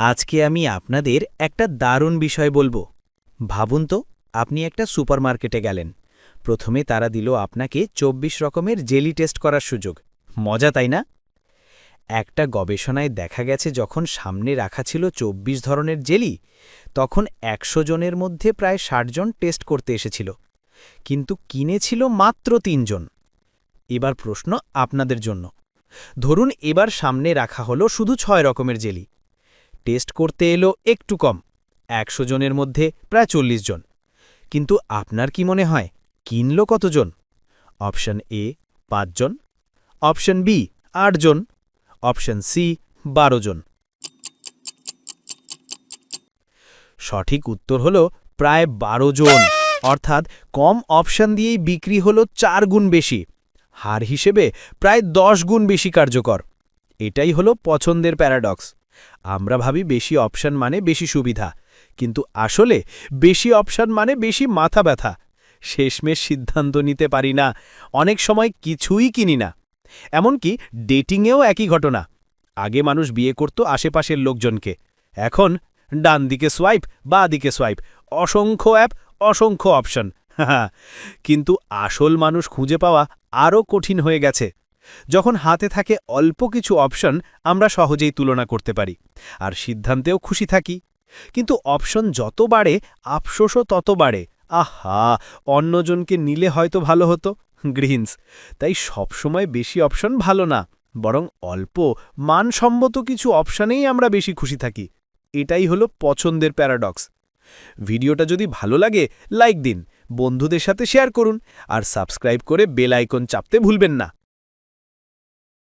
আজকে আমি আপনাদের একটা দারুণ বিষয় বলব। ভাবুন তো, আপনি একটা সুপারমার্কেটে গেলেন। প্রথমে তারা দিল আপনাকে ২৪ রকমের জেলি টেস্ট করার সুযোগ। মজা, তাই না? একটা গবেষণায় দেখা গেছে, যখন সামনে রাখা ছিল ২৪ ধরনের জেলি, তখন একশো জনের মধ্যে প্রায় ৬০ জন টেস্ট করতে এসেছিল। কিন্তু কিনেছিল মাত্র তিনজন এবার প্রশ্ন আপনাদের জন্য। ধরুন এবার সামনে রাখা হলো শুধু ছয় রকমের জেলি। টেস্ট করতে এলো একটু কম, একশো জনের মধ্যে প্রায় চল্লিশ জন। কিন্তু আপনার কি মনে হয়, কিনল কতজন? অপশন এ পাঁচজন অপশন বি আটজন অপশন সি, বারো জন। সঠিক উত্তর হল প্রায় বারো জন। অর্থাৎ কম অপশন দিয়েই বিক্রি হলো চার গুণ বেশি। হার হিসেবে প্রায় দশ গুণ বেশি কার্যকর। এটাই হলো পছন্দের প্যারাডক্স। আমরা ভাবি বেশি অপশন মানে বেশি সুবিধা। কিন্তু আসলে বেশি অপশন মানে বেশি মাথা ব্যথা। শেষমেশ সিদ্ধান্ত নিতে পারি না। অনেক সময় কিছুই কিনি না। এমনকি ডেটিংয়েও একই ঘটনা। আগে মানুষ বিয়ে করত আশেপাশের লোকজনকে। এখন ডান দিকে সোয়াইপ, বা দিকে সোয়াইপ। অসংখ্য অ্যাপ, অসংখ্য অপশন। কিন্তু আসল মানুষ খুঁজে পাওয়া আরও কঠিন হয়ে গেছে। যখন হাতে থাকে অল্প কিছু অপশন, আমরা সহজেই তুলনা করতে পারি। আর সিদ্ধান্তেও খুশি থাকি। কিন্তু অপশন যত বাড়ে, আফসোসও তত বাড়ে। আহা, অন্যজনকে নিলে হয়তো ভালো হতো। গ্রিনস, তাই সবসময় বেশি অপশন ভালো না, বরং অল্প, মানসম্মত কিছু অপশানেই আমরা বেশি খুশি থাকি। এটাই হলো পছন্দের প্যারাডক্স। ভিডিওটা যদি ভালো লাগে, লাইক দিন, বন্ধুদের সাথে শেয়ার করুন, আর সাবস্ক্রাইব করে বেল আইকন চাপতে ভুলবেন না।